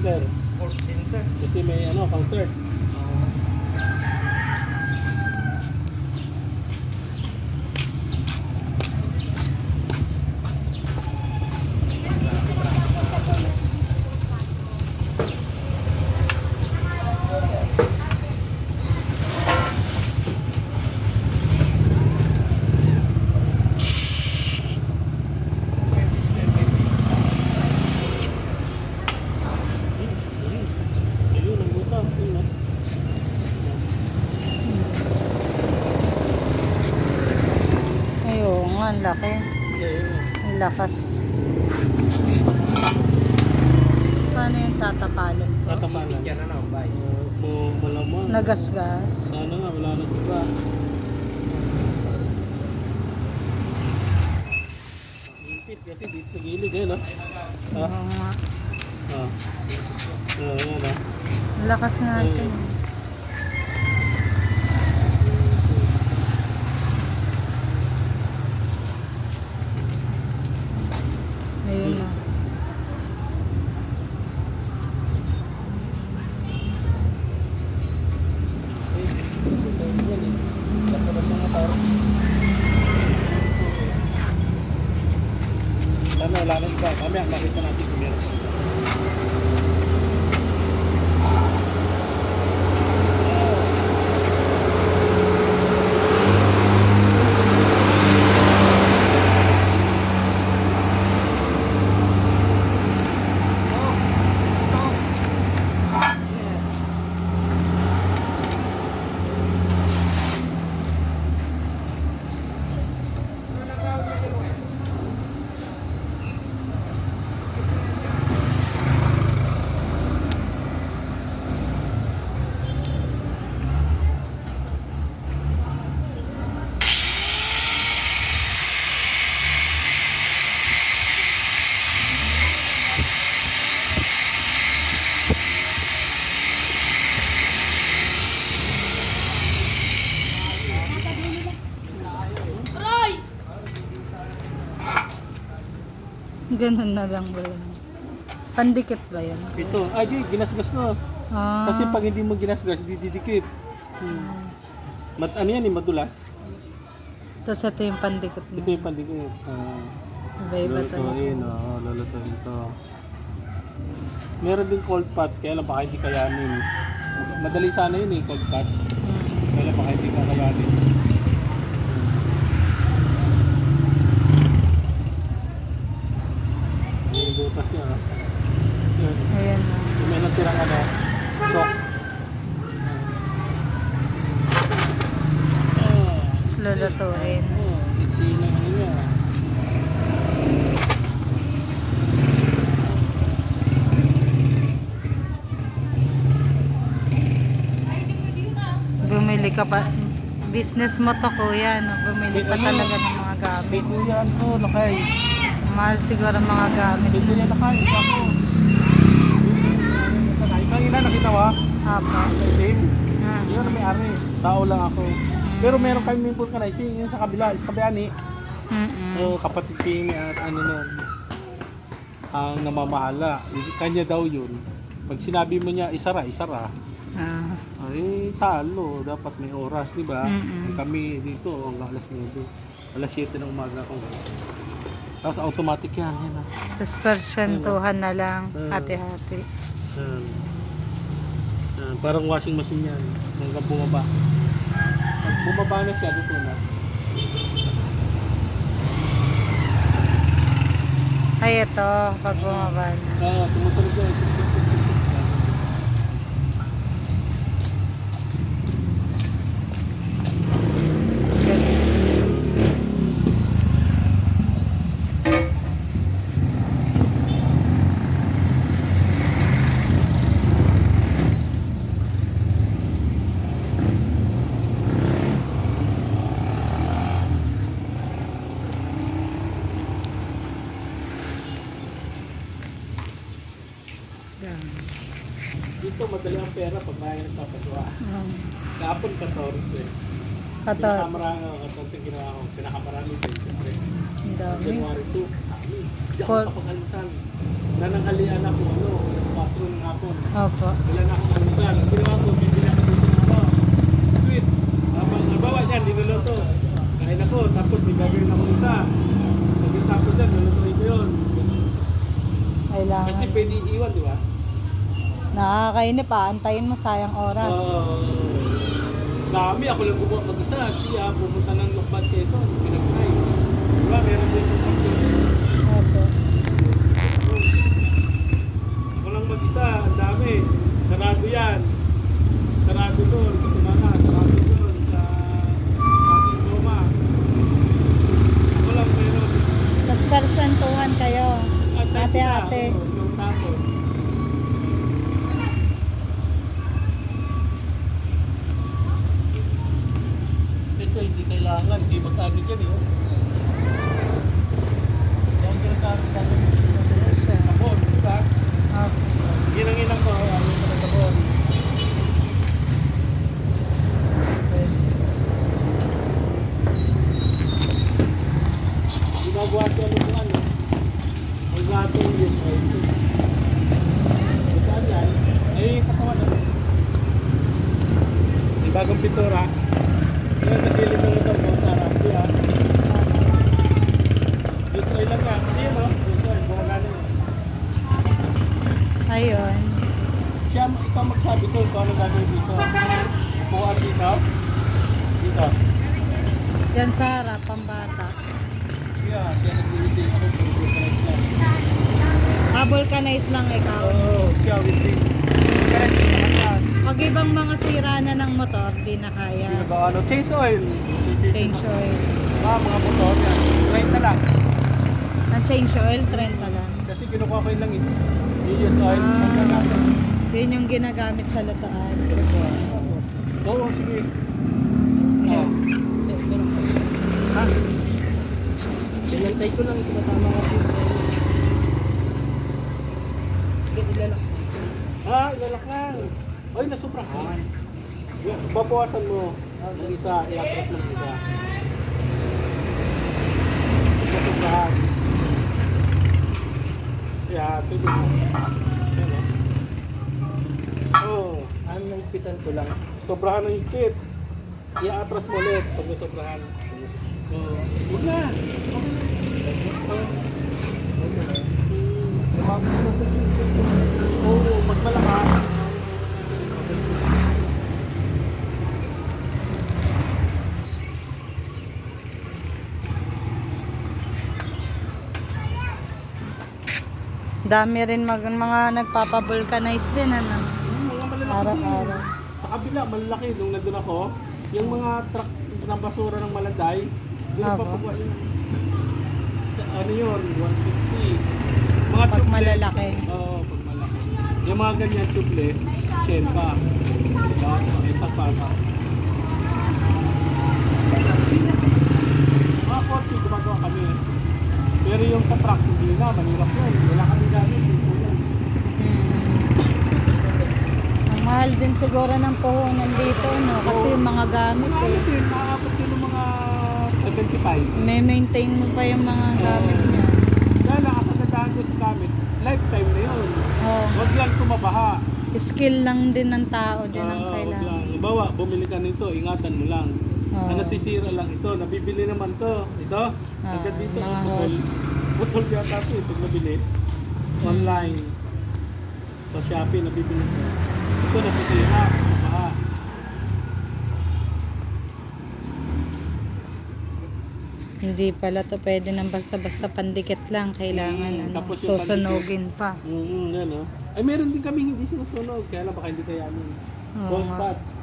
center. Sports center. Kasi may ano, concert. Ayun, ang butas. Ayun, ah. Ay, oo nga, ang laki. Ayun. Ang lakas. Paano yung tatapalin ko? Tatapalan. Lang, bye. Uh, kung malamang. Nagasgas. Sana nga, wala na diba? Ipit kasi dito sa gilid eh, no? Oo Ah, nga. ah. Ah, yan ah. Lakas natin. Ayun na iba. Ganun na lang ba yun? Pandikit ba yun? Ito. Ay, di, ginasgas ko. Ah, Kasi pag hindi mo ginasgas, dididikit. Hmm. Mat, ano yan eh, madulas. Tapos ito yung pandikit mo. Ito yung pandikit. Ah. Iba-iba talaga. Lulutuin, oo, lulutuin to. Meron din cold pots, kaya lang baka hindi kayanin. Madali sana yun eh, cold pots. Mm. Kaya lang baka hindi kakayanin. Yung butas niya. ah. Yun. Ayan na. Yung may natirang ano, shock. Ah, Tapos lulutuin. oh, itsi lang ano niya. Bumili ka pa. Business mo to kuya, no? Bumili pa Ano? talaga ng mga Kay gamit. kuya ano, lakay. Mahal siguro mga gamit. Kay kuya lakay, ako. Lakay, kanina nakita mo ah. Apa. Same. Mm. Yun ang may-ari. Tao lang ako. Pero meron kami may vulcanizing yun sa kabila, sa kabiani. Mm-mm. So, kapatid Kimi at ano nun, ang namamahala. Kanya daw yun. Pag sinabi mo niya, isara, isara. Ah. Ay, talo. Dapat may oras, di ba? Mm-mm. Kami dito, hanggang alas 9. Alas 7 ng umaga ko. Tapos automatic yan. yan ah. Tapos persyentuhan na lang. Mm. Hati-hati. Yan. Yan. Parang washing machine yan. Hanggang bumaba. Bumaba na siya, dito na. Ay, ito. Pag bumaba na. Ah, tumutunog yan. Yan. Dito madali ang pera pag may nagpapagawa. Mm. Kapon 14. Katos. Pinakamarami, 14 ang ginawa ko. Pinakamarami 23. Ang dami. January 2. Dami. Hindi ako kapag-almusal. Nananghalian ako, ano, alas 4 ng hapon. Opo. Wala na akong almusal. Ang ginawa ko, bibili ako dito ng ano, squid. Habang nabawa yan, niluluto. Kain ako, tapos may gagawin ako isa. Pagkatapos yan, lulutuin ko yun. Kailangan. Kasi pwede iwan, di ba? Nakakainip pa. Antayin mo sayang oras. Oo. dami, ako lang gumawa mag-isa. Siya, pumunta ng Lokban, Quezon. Pinag-try. Di ba, meron din yung pag-Quezon. Opo. Ako lang mag-isa, ang dami. Sarado yan. Ito hindi kailangan, hindi dyan eh. Yan ginagamit natin Siya. sabon, di ba? Ginang-inang ko, ano yung mga sabon. Ginagawa ko ano kung ano. May gatong yes, right? Saan yan? Ay, katawan na. Bagong pintura. Yan, sa gilid ng ito, mga sarap. Diya. Yes, oil lang yan. Hindi mo. Yes, oil. Bumala na yun. Ayun. Siya, ikaw magsabi ko kung ano gagawin dito. Upuan dito. Dito. Diyan sa harap, pambata. Siya, siya nag-meeting ako. Puro-puro lang. Ah, vulcanize lang ikaw. Oo, siya waiting. Correct, sa kanya. Pag ibang mga sira na ng motor, di na kaya. Ba ano? Change oil. Change oil. Ah, mga motor yan. Right na lang. Ang change oil, trend na lang. Kasi kinukuha ko yung langis. Use oil. Ah. Yun yung ginagamit sa lutaan. Oo, sige. Yan. Ha? Pinantay ko lang, tumatama kasi. Hindi, ilalak. Ah, ilalak lang. Ay, nasuprahan. Babawasan mo ang isa, i-atras mo ang isa. Nasuprahan. Kaya, pwede mo. Ayan, oh. Oo. Ano nang pitan ko lang? Sobrahan ng higpit. I-atras mo ulit pag sobrahan. Oo. Huwag na. Lumabas na sa Oo, Dami rin mag, mga nagpapavulcanize din, ano? Araw-araw. Sa kabila, malalaki. Nung nandun ako, yung mga truck ng basura ng Malanday, doon papagawa yun. Sa ano yun, 150. Mga Pag malalaki. Oo, pag malaki. Yung mga ganyan tubeless, 10 pa. Diba? Isa pa pa. Mga kotse, gumagawa kami. Pero yung sa truck, hindi na, manirap yun. Wala kami gamit. Yung. Hmm. Ang mahal din siguro ng puhunan dito, no? Kasi Oo. mga gamit eh. din, maaabot din ng mga 75. May maintain mo pa yung mga gamit niya. Dahil nakakagandaan ko sa gamit, lifetime na yun. Oh, Huwag lang tumabaha. skill lang din ng tao din ang Ah, huwag kailangan. lang. Halimbawa, bumili ka nito, ingatan mo lang. Oo. Ang nasisira lang ito, nabibili naman to. Ito, Ah, agad dito. mga putol. hose. Putol yata ito, eh, pag nabili. Online. Sa Shopee, nabibili ko. Ito, nasisira. Tumabaha. Hindi pala to pwede nang basta-basta pandikit lang. Kailangan Mm, ano, susunogin pa. Mm, yan oh. Ay, meron din kami hindi sinusunog. Kaya lang baka hindi kayanin. Oo Gold pots.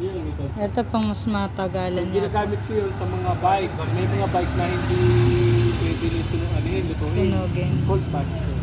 Ito. Pang mas matagalan niya. ginagamit ko yun sa mga bike. May mga bike na hindi pwede rin sinu yun, lutuin. Sunugin. Cold patch.